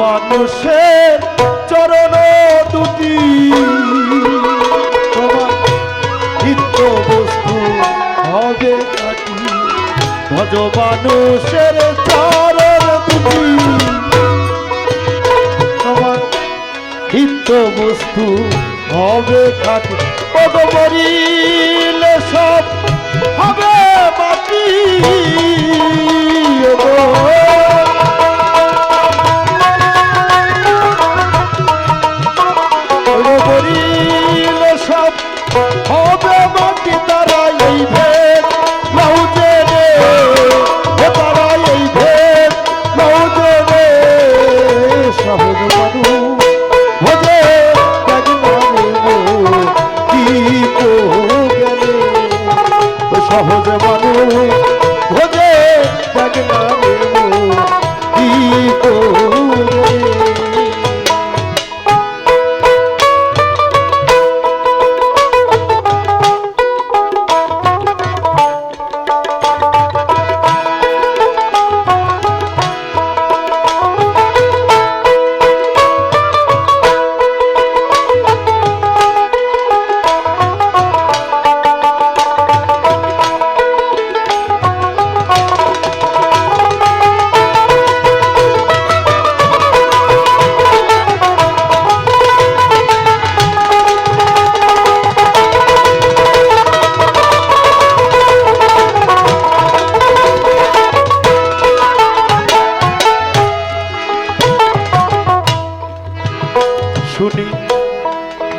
মানুষের চরণ দুটি। নিত্য বস্তু হবে কাটি ভজ মানুষের চরণ দুটি। নিত্য বস্তু হবে খাটি পদমরিলে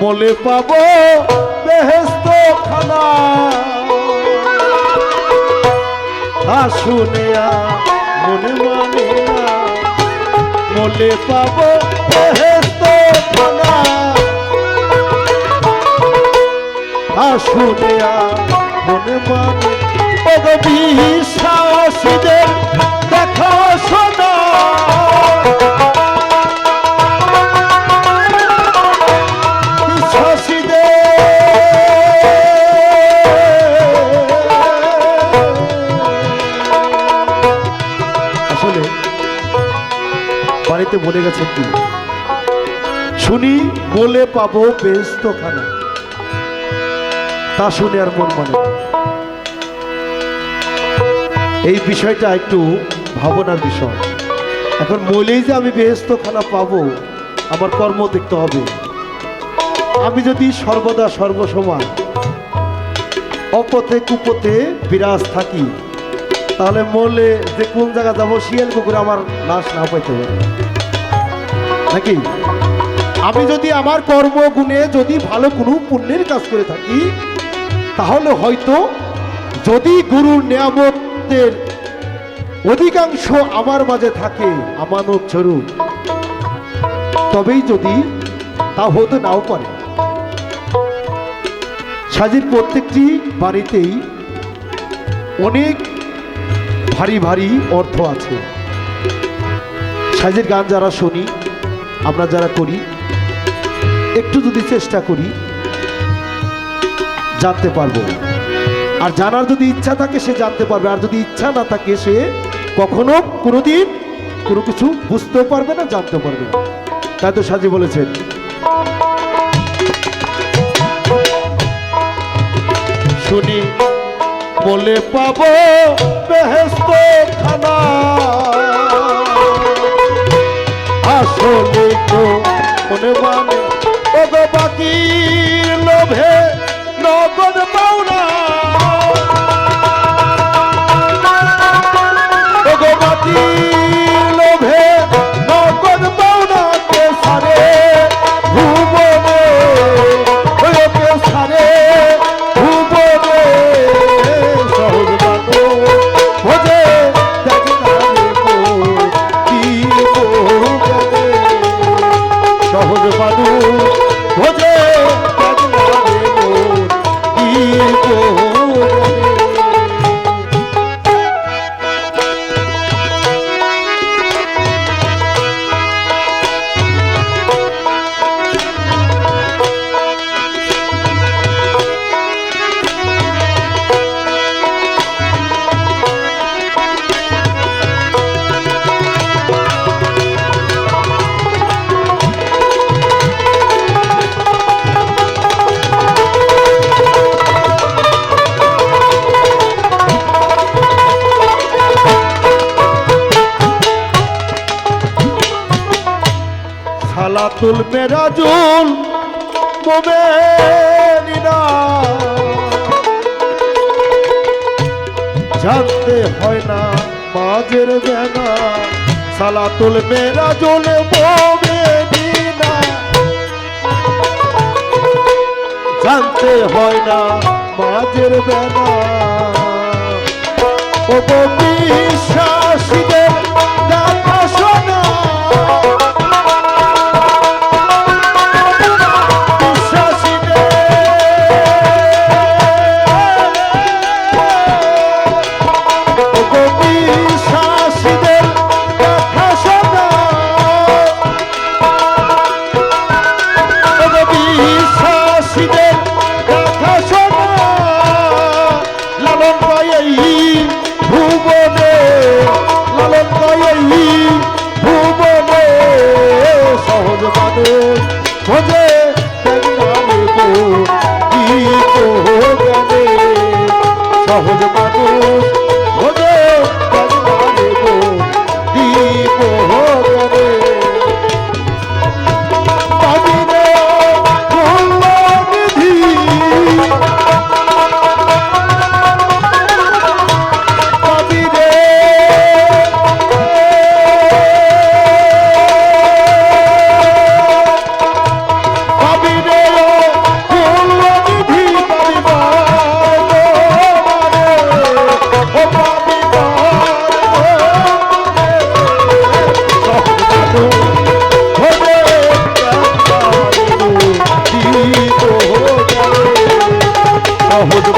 মলে পাবো বেহেস্ত খানা তা মনে মানে না পাবো বেহেস্ত খানা মনে মানে বিশ্বাসীদের দেখা বাড়িতে বলে গেছেন কি শুনি, বলে পাবো ব্যস্ত খানা তা শুনে আর মন মানে এই বিষয়টা একটু ভাবনার বিষয়। এখন বলেই যে আমি বেহেস্ত খানা পাবো, আমার কর্ম দেখতে হবে। আমি যদি সর্বদা সর্বসময় অপথে কুপথে বিরাজ থাকি, তাহলে মরলে যে কোন জায়গা যাব শিয়াল কুকুরে আমার লাশ না পাইতে হবে। নাকি আমি যদি আমার কর্মগুণে যদি ভালো কোনো পুণ্যের কাজ করে থাকি, তাহলে হয়তো যদি গুরুর নিয়ামতের অধিকাংশ আমার মাঝে থাকে, আমানত স্বরূপ, তবেই যদি তা হতে নাও পারে। সাজির প্রত্যেকটি বাড়িতেই অনেক ভারী ভারী অর্থ আছে। সাজির গান যারা শুনি আমরা যারা করি, একটু যদি চেষ্টা করি, জানতে পারব। আর জানার যদি ইচ্ছা থাকে, সে জানতে পারবে। আর যদি ইচ্ছা না থাকে, সে কখনো কোনোদিন কোনো কিছু বুঝতেও পারবে না জানতে পারবে তাই তো সাজি বলেছেন। শুনি, বলে পাবো বেহেস্ত খানা তো মনে মানে ওগো বাকি লোভে নগদ পাওনা। ওগো বাকি সালাতুল মেরাজুল মোমেনিনা জানতে হয় না মাঝের বেনা সালাতুল মেরাজুল মোমেনিনা জানতে হয় না মাঝের বেনা ও বিশ্বাসীদের Barro do